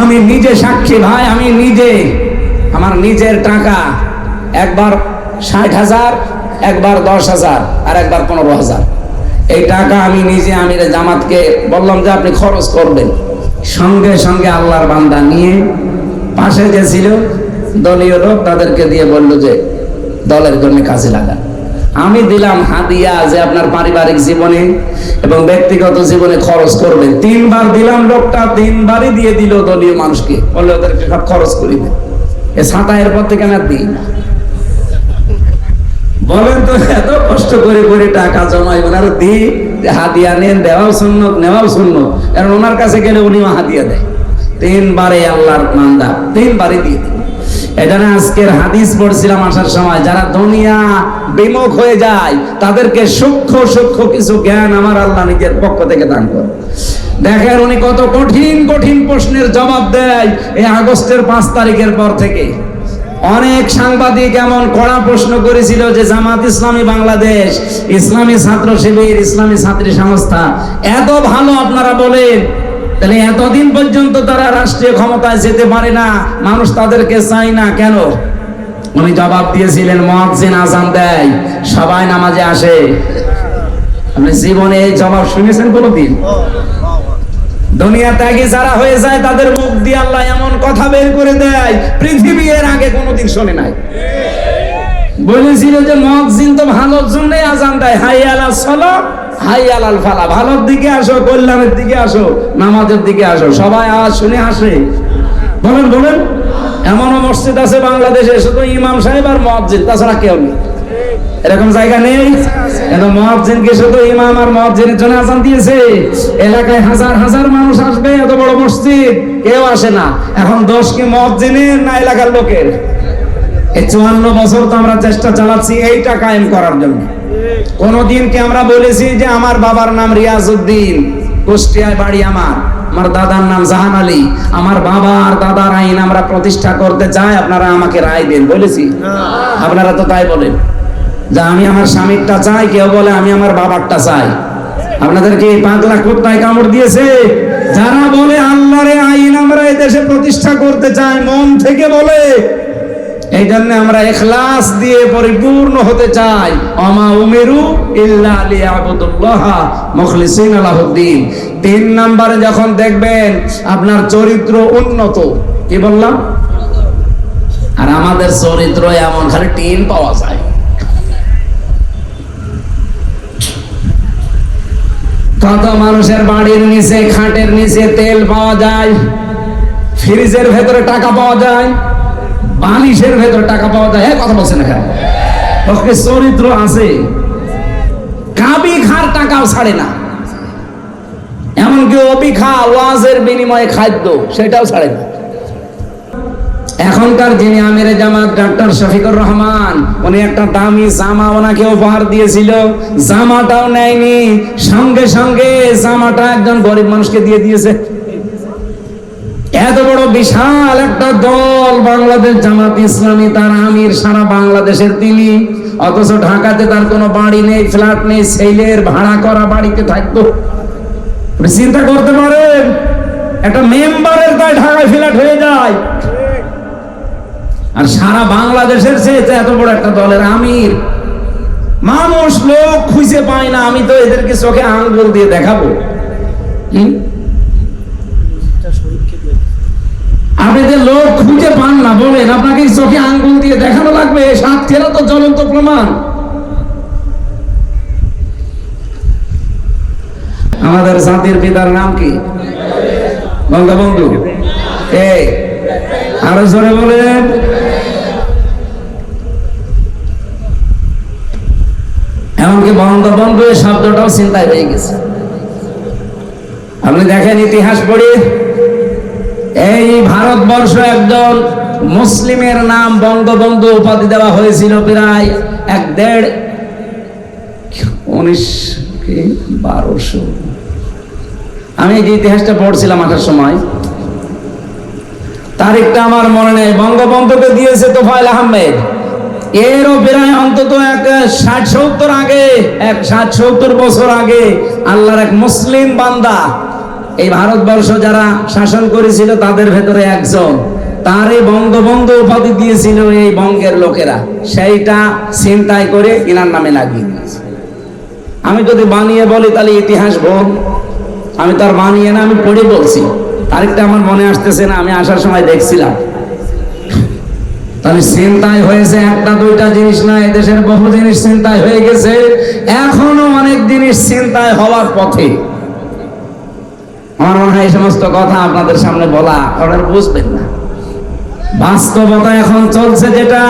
আমি নিজে সাক্ষী ভাই, আমি নিজে। আমার নিজের টাকা একবার ষাট হাজার, একবার দশ হাজার আর একবার পনেরো হাজার। এই টাকা আমি নিজে আমির জামাতকে বললাম যে আপনি খরচ করবেন। সঙ্গে সঙ্গে আল্লাহর বান্দা নিয়ে পাশে যে ছিল, দলীয় লোক তাদেরকে দিয়ে বলল যে দলের জন্য কাজে লাগান। আমি দিলাম হাদিয়া যে আপনার পারিবারিক জীবনে এবং ব্যক্তিগত জীবনে খরচ করবেন। তিনবার দিলাম লোকটা, তিনবারই দিয়ে দিল দলীয় মানুষকে। বললে ওদেরকে সব খরচ করি দেন এ ছাতা এরপর থেকে না দিই না। বলেন তো, এত কষ্ট করে করে টাকা জমাই ওনার দি হাদিয়া নেন, দেওয়াও শূন্য নেওয়াও শূন্য কারণ ওনার কাছে গেলে উনিও হাদিয়া দেয়। তিনবারে আল্লাহর মান্দা তিনবারে দিয়ে দিন এটা না আজকের হাদিস পড়ছিলাম আসার সময়, যারা দুনিয়া বিমুখ হয়ে যায়, তাদেরকে সূক্ষ্ম সূক্ষ্ম কিছু জ্ঞান আমার আল্লাহ নিজের পক্ষ থেকে দান করে দেখেন উনি কত কঠিন কঠিন প্রশ্নের জবাব দেয় এই আগস্টের পাঁচ তারিখের পর থেকে। অনেক সাংবাদিক এমন কড়া প্রশ্ন করেছিল যে জামাত ইসলামী বাংলাদেশ, ইসলামী ছাত্র শিবির, ইসলামী ছাত্রী সংস্থা, এত ভালো আপনারা বলেন তাহলে এতদিন পর্যন্ত তারা রাষ্ট্রীয় ক্ষমতায় যেতে পারে না, মানুষ তাদেরকে চায় না, কেন? উনি জবাব দিয়েছিলেন, মহাজিন আজান দেয়, সবাই নামাজে আসে। আপনি জীবনে এই জবাব শুনেছেন কোনোদিন? দুনিয়া ত্যাগী যারা হয়ে যায়, তাদের মুখ দিয়ে আল্লাহ এমন কথা বের করে দেয়, পৃথিবী এর আগে কোনোদিন শোনে নাই। বলেছিল যে, মহাজিন তো ভালোর জন্যই আজান দেয়। হাই আলা সলো হাই আলাল ফালা, ভালোর দিকে আসো, কল্যাণের দিকে আসো, নামাজের দিকে আসো। সবাই শুনে আসে বলেন বলেন। মসজিদ আছে বাংলাদেশে, শুধু ইমাম সাহেব আর মহাজিন তাছাড়া কেউ নেই। এরকম জায়গা নেই? শুধু ইমাম আর মহাজিনের জন্য দিয়েছে। এলাকায় হাজার হাজার মানুষ আসবে, এত বড় মসজিদ। কেউ আসে না। এখন দোষ কি মহাজিনের না এলাকার লোকের? এই চুয়ান্ন বছর তো আমরা চেষ্টা চালাচ্ছি এইটা কায়েম করার জন্য। কোনদিন কি আমরা বলেছি যে আমার বাবার নাম রিয়াজউদ্দিন কুষ্টিয়ায় বাড়ি আমার আমার দাদার নাম জাহান আলী আমার বাবা আর দাদার আইন আমরা প্রতিষ্ঠা করতে চাই আপনারা আমাকে রায় দেন বলেছি। আপনারা তো তাই বলেন। যে আমি আমার স্বামীরটা চাই কেউ বলে আমি আমার বাবারটা চাই। আপনাদেরকে এই পাগলা কোথায় কামড় দিয়েছে। যারা বলে আল্লাহরে আইন আমরা এই দেশে প্রতিষ্ঠা করতে চাই মন থেকে বলে এই জন্য আমরা এখলাস দিয়ে পরিপূর্ণ হতে চাই। অমা উমেরু মুখলিসিন তিন নম্বরে যখন দেখবেন আপনার চরিত্র উন্নত, কি বললাম? আর আমাদের চরিত্র এমন, খালি টিন পাওয়া যায়। কত মানুষের বাড়ির নিচে, খাটের নিচে তেল পাওয়া যায়, ফ্রিজের ভেতরে টাকা পাওয়া যায়। বালিশের ভেতরে টাকা পাওয়া যায়। হ্যাঁ কথা বলছেন এখানে ওকে, চরিত্র আছে। কাবি খার টাকাও ছাড়ে না। এমনকি অবিখা ওয়াজের বিনিময়ে খাদ্য, সেটাও ছাড়ে না। এখনকার যিনি আমিরে জামাত, ডাক্তার শফিকুর রহমান, উনি একটা দামি জামা ওনাকে উপহার দিয়েছিল। জামাটাও নেয়নি। সঙ্গে সঙ্গে জামাটা একজন গরিব মানুষকে দিয়ে দিয়েছে। এত বড় বিশাল একটা দল বাংলাদেশ জামাত ইসলামী, তার আমির সারা বাংলাদেশের তিনি অথচ ঢাকাতে তার কোনো বাড়ি নেই, ফ্ল্যাট নেই ছেলের ভাড়া করা বাড়িতে থাকতো। চিন্তা করতে পারেন, একটা মেম্বারের গায়ে ঢাকায় ফ্ল্যাট হয়ে যায়। আর সারা বাংলাদেশের চেয়ে এত বড় একটা দলের আমির। মানুষ লোক খুঁজে পায় না, আমি তো এদেরকে চোখে আঙ্গুল দিয়ে দেখাবো। আপনি যে লোক খুঁজে পান না, বলেন, আপনাকে চোখে আঙ্গুল দিয়ে দেখানো লাগবে সাক্ষীরা তো জ্বলন্ত প্রমাণ। আমাদের জাতির পিতার নাম কি? বঙ্গবন্ধু। এই আরও জোরে বলেন। এমনকি বঙ্গবন্ধু এই শব্দটাও চিন্তায় হয়ে গেছে। আপনি দেখেন ইতিহাস পড়ি। এই ভারতবর্ষ একজন মুসলিমের নাম বঙ্গবন্ধু উপাধি দেওয়া হয়েছিল প্রায় এক দেড় উনিশ বারোশো। আমি যে ইতিহাসটা পড়ছিলাম আসার সময়, তারিখটা আমার মনে নেই। বঙ্গবন্ধুকে দিয়েছে তোফাইল আহমেদ। এরও প্রায় অন্তত এক ষাট সত্তর আগে, এক ষাট সত্তর বছর আগে আল্লাহর এক মুসলিম বান্দা এই ভারতবর্ষ যারা শাসন করেছিল তাদের ভেতরে একজন। তার এই বঙ্গবন্ধু উপাধি দিয়েছিল এই বঙ্গের লোকেরা। সেইটা চিন্তায় করে ইনার নামে লাগিয়ে দিয়েছে। আমি যদি বানিয়ে বলি তাহলে ইতিহাস ভোগ। আমি তার বানিয়ে না, আমি পড়ে বলছি। তারিখটা আমার মনে আসতেছে না, আমি আসার সময় দেখছিলাম। তাহলে চিন্তায় হয়েছে একটা দুইটা জিনিস না এদেশের বহু জিনিস চিন্তায় হয়ে গেছে। এখনও অনেক জিনিস চিন্তায় হওয়ার পথে। আমার মনে হয় এই সমস্ত কথা আপনাদের সামনে বলা আপনারা বুঝবেন না। বাস্তবতা এখন চলছে যেটা,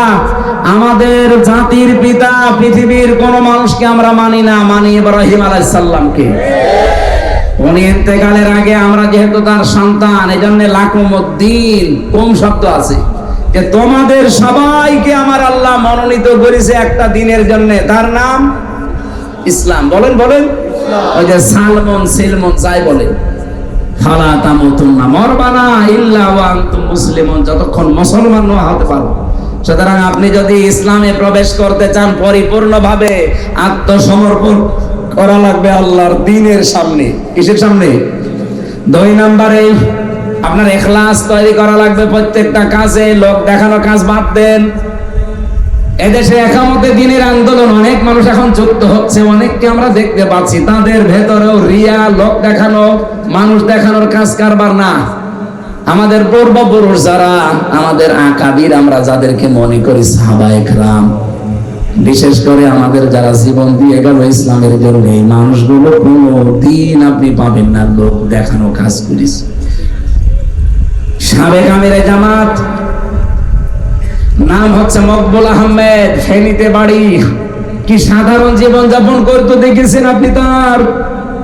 আমাদের জাতির পিতা পৃথিবীর কোন মানুষকে আমরা মানি না, মানি ইব্রাহিম আলাইসাল্লামকে উনি ইন্তেকালের আগে আমরা যেহেতু তার সন্তান এই জন্য লাকুমুদ্দিন, কম শব্দ আছে। যে তোমাদের সবাইকে আমার আল্লাহ মনোনীত করেছে একটা দিনের জন্য। তার নাম ইসলাম। বলেন বলেন। ওই যে সালমন, সিলমন যাই বলেন। যতক্ষণ মুসলমান হতে সুতরাং আপনি যদি ইসলামে প্রবেশ করতে চান, পরিপূর্ণভাবে আত্মসমর্পণ করা লাগবে আল্লাহর দিনের সামনে। কিসের সামনে? দুই নম্বরে, আপনার এখলাস তৈরি করা লাগবে প্রত্যেকটা কাজে, লোক দেখানো কাজ বাদ দেন। এদেশে একামতে দিনের আন্দোলন, অনেক মানুষ এখন যুক্ত হচ্ছে, অনেককে আমরা দেখতে পাচ্ছি। তাদের ভেতরেও রিয়া, লোক দেখানো, মানুষ দেখানোর কাজ কারবার না। আমাদের পূর্বপুরুষ যারা, আমাদের আকাবির আমরা যাদেরকে মনে করি সাহাবায়ে রাম বিশেষ করে আমাদের যারা জীবন দিয়ে গেল ইসলামের জন্য, এই মানুষগুলো কোনো দিন আপনি পাবেন না, লোক দেখানো কাজ করিস সাবেক আমিরে জামাত নাম হচ্ছে মকবুল আহমেদ ফেনীতে বাড়ি। কি সাধারণ জীবন যাপন করতে দেখেছেন আপনি তার?